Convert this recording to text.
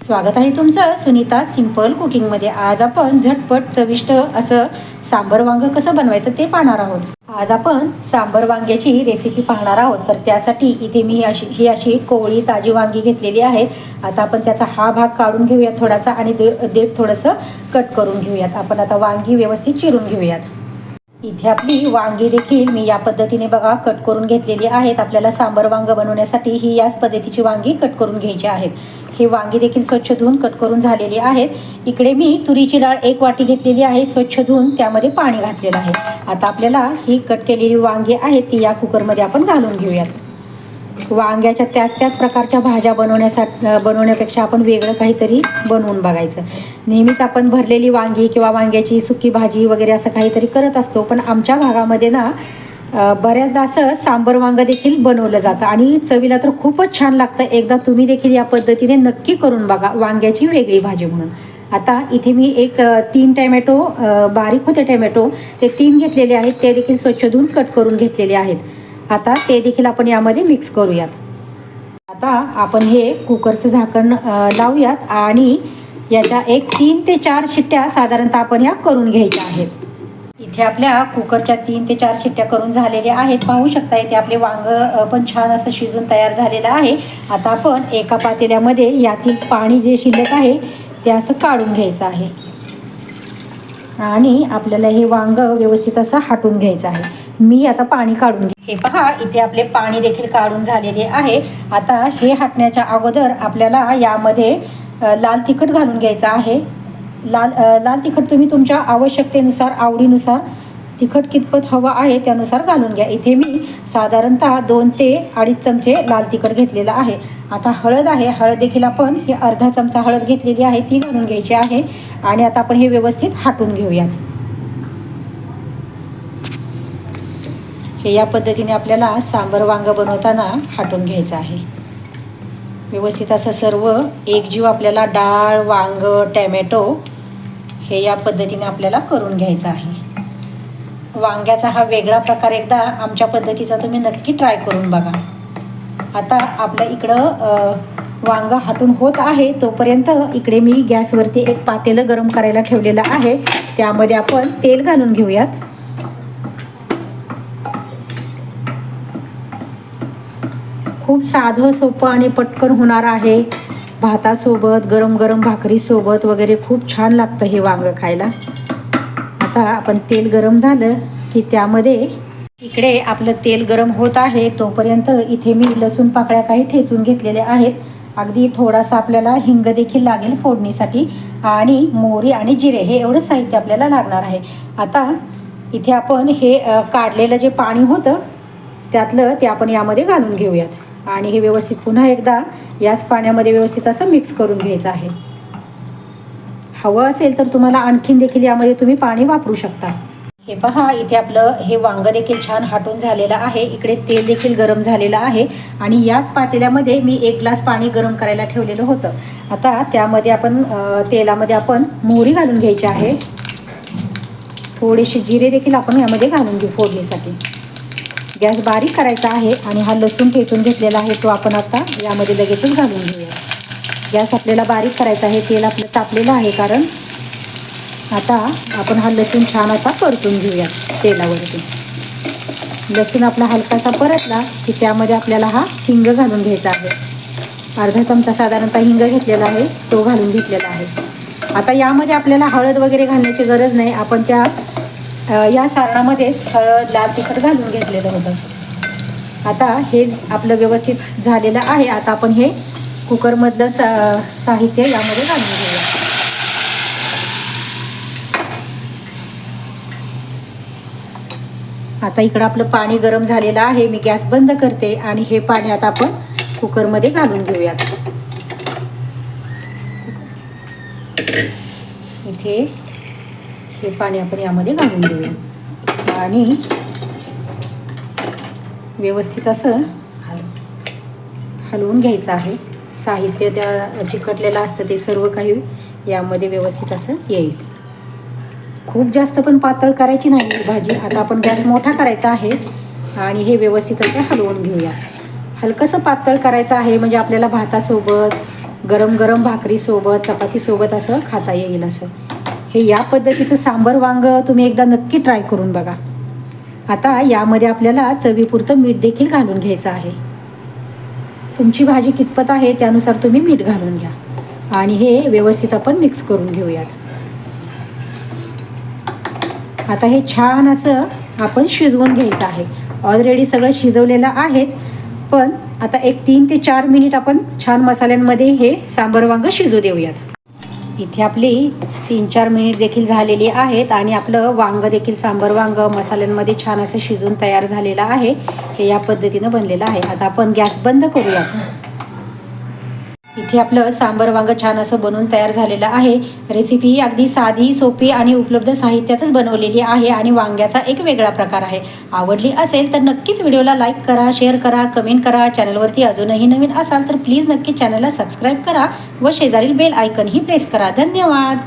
स्वागत आहे तुमचं सुनीता सिंपल कुकिंगमध्ये. आज आपण झटपट चविष्ट असं सांबर वांग कसं बनवायचं ते पाहणार आहोत. आज आपण सांबर वांग्याची रेसिपी पाहणार आहोत. तर त्यासाठी इथे मी अशी ही अशी कोवळी ताजी वांगी घेतलेली आहेत आता आपण त्याचा हा भाग काढून घेऊयात थोडासा आणि दे देठ थोडंसं कट करून घेऊयात. आपण आता वांगी व्यवस्थित चिरून घेऊयात. इथे आपली वांगी देखील मी या पद्धतीने बघा कट करून घेतलेली आहेत. आपल्याला सांबर वांग बनवण्यासाठी ही याच पद्धतीची वांगी कट करून घ्यायची आहेत. हे वांगी देखील स्वच्छ धुवून कट करून झालेली आहेत. इकडे मी तुरीची डाळ एक वाटी घेतलेली आहे स्वच्छ धुवून त्यामध्ये पाणी घातलेलं आहे. आता आपल्याला ही कट केलेली वांगी आहेत ती या कुकरमध्ये आपण घालून घेऊयात. वांग्याच्या त्याच त्याच प्रकारच्या भाज्या बनवण्यासाठी बनवण्यापेक्षा आपण वेगळं काहीतरी बनवून बघायचं. नेहमीच आपण भरलेली वांगी किंवा वांग्याची सुकी भाजी वगैरे असं काहीतरी करत असतो पण आमच्या भागामध्ये ना बऱ्याचदा असं सांबर वांगं देखील बनवलं जातं. आणि चवीला तर खूपच छान लागतं. एकदा तुम्ही देखील या पद्धतीने नक्की करून बघा वांग्याची वेगळी भाजी म्हणून. आता इथे मी एक तीन टॅमॅटो बारीक होते टॅमॅटो ते तीन घेतलेले आहेत. ते देखील स्वच्छ धुवून कट करून घेतलेले आहेत. आता ते देखील आपण यामध्ये मिक्स करूयात. आता आपण हे कुकरचं झाकण लावूयात आणि याच्या एक तीन ते चार शिट्ट्या साधारणतः आपण या करून घ्यायच्या आहेत. इथे आपल्या कुकरच्या तीन ते चार शिट्ट्या करून झालेल्या आहेत. पाहू शकता इथे आपले वांग पण छान असं शिजून तयार झालेलं आहे. आता आपण एका पातेल्यामध्ये यातील पाणी जे शिल्लक आहे ते असं काढून घ्यायचं आहे. आणि आपल्याला हे वांग व्यवस्थित असं हाटून घ्यायचं आहे. मी आता पाणी काढून घे हे पहा इथे आपले पाणी देखील काढून झालेले आहे. आता हे हाटण्याच्या अगोदर आपल्याला यामध्ये लाल तिखट घालून घ्यायचं आहे. लाल लाल तिखट तुम्ही तुमच्या आवश्यकतेनुसार आवडीनुसार तिखट कितपत हवं आहे त्यानुसार घालून घ्या. इथे मी साधारणतः दोन ते अडीच चमचे लाल तिखट घेतलेलं आहे. आता हळद आहे. हळद देखील आपण हे अर्धा चमचा हळद घेतलेली आहे ती घालून घ्यायची आहे. आणि आता आपण हे व्यवस्थित हाटून घेऊयात. हे या पद्धतीने आपल्याला सांबर वांगं बनवताना हाटून घ्यायचं आहे. व्यवस्थित असं सर्व एकजीव आपल्याला डाळ वांग टॅमॅटो हे या पद्धतीने आपल्याला करून घ्यायचं आहे. वांग्याचा हा वेगळा प्रकार एकदा आमच्या पद्धतीचा तुम्ही नक्की ट्राय करून बघा. आता आपल्या इकडं वांग हाटून होत आहे तोपर्यंत इकडे मी गॅसवरती एक पातेलं गरम करायला ठेवलेलं आहे. त्यामध्ये आपण तेल घालून घेऊयात. खूप साधं सोपं आणि पटकन होणार आहे. भातासोबत गरम गरम भाकरीसोबत वगैरे खूप छान लागतं हे वांगं खायला. आता आपण तेल गरम झालं की त्यामध्ये इकडे आपलं तेल गरम होत आहे. तोपर्यंत इथे मी लसूण पाकळ्या काही ठेचून घेतलेल्या आहेत. अगदी थोडासा आपल्याला हिंग देखील लागेल फोडणीसाठी. आणि मोहरी आणि जिरे हे एवढं साहित्य आपल्याला लागणार आहे. आता इथे आपण हे काढलेलं जे पाणी होतं त्यातलं ते आपण यामध्ये घालून घेऊयात. आणि हे व्यवस्थित पुन्हा एकदा याच पाण्यामध्ये व्यवस्थित असं मिक्स करून घ्यायचं आहे. हवं असेल तर तुम्हाला आणखीन देखील यामध्ये तुम्ही पाणी वापरू शकता. हे पहा इथे आपलं हे वांगं देखील छान हाटून झालेलं आहे. इकडे तेल देखील गरम झालेलं आहे. आणि याच पातेल्यामध्ये मी एक ग्लास पाणी गरम करायला ठेवलेलं होतं. आता त्यामध्ये आपण तेलामध्ये आपण मोहरी घालून घ्यायची आहे. थोडेसे जिरे देखील आपण यामध्ये घालून घेऊ फोडणीसाठी. गॅस बारीक करायचा आहे आणि हा लसूण ठेचून घेतलेला आहे तो आपण आता यामध्ये लगेचच घालून घेऊया. गॅस आपल्याला बारीक करायचा आहे तेल आपलं तापलेलं आहे कारण आता आपण हा लसूण छान असा परतून घेऊया तेलावरती. लसूण आपला हलकासा परतला की त्यामध्ये आपल्याला हा हिंग घालून घ्यायचा आहे. अर्धा चमचा साधारणतः हिंग घेतलेला आहे तो घालून घेतलेला आहे. आता यामध्ये आपल्याला हळद वगैरे घालण्याची गरज नाही आपण त्या या सारणामध्येच हळद लाल तिखट घालून घेतलेलं होतं. आता हे आपलं व्यवस्थित झालेलं आहे. आता आपण हे कुकरमधलं सा साहित्य यामध्ये घालून घेऊया. आता इकडं आपलं पाणी गरम झालेलं आहे. मी गॅस बंद करते आणि हे पाणी आता आपण कुकरमध्ये घालून घेऊयात. इथे हे पाणी आपण यामध्ये घालून घेऊया. आणि व्यवस्थित असं हलवून घ्यायचं आहे. साहित्य त्या चिकटलेलं असतं ते सर्व काही यामध्ये व्यवस्थित असं येईल. खूप जास्त पण पातळ करायची नाही भाजी. आता आपण गॅस मोठा करायचा आहे आणि हे व्यवस्थित असं हलवून घेऊया. हलकंसं पातळ करायचं आहे म्हणजे आपल्याला भातासोबत गरम गरम भाकरीसोबत चपातीसोबत असं खाता येईल असं. हे या पद्धतीचं सांबर वांग तुम्ही एकदा नक्की ट्राय करून बघा. आता यामध्ये आपल्याला चवीपुरतं मीठ देखील घालून घ्यायचं आहे. तुमची भाजी कितपत आहे त्यानुसार तुम्ही मीठ घालून घ्या. आणि हे व्यवस्थित आपण मिक्स करून घेऊयात. आता हे छान असं आपण शिजवून घ्यायचं आहे. ऑलरेडी सगळं शिजवलेलं आहेच पण आता एक तीन ते चार मिनिट आपण छान मसाल्यांमध्ये हे सांबर वांग शिजू देऊयात. इथे आपली तीन चार मिनिट देखील झालेली आहेत आणि आपलं वांग देखील सांबर वांग मसाल्यांमध्ये छान असं शिजून तयार झालेलं आहे. हे या पद्धतीनं बनलेलं आहे. आता आपण गॅस बंद करूया इथे आपलं सांबर वांग छान असं बनवून तयार झालेलं आहे. रेसिपी ही अगदी साधी सोपी आणि उपलब्ध साहित्यातच बनवलेली आहे आणि वांग्याचा एक वेगळा प्रकार आहे. आवडली असेल तर नक्कीच व्हिडिओला लाईक करा शेअर करा कमेंट करा. चॅनलवरती अजूनही नवीन असाल तर प्लीज नक्की चॅनलला सबस्क्राईब करा व शेजारील बेल आयकनही प्रेस करा. धन्यवाद!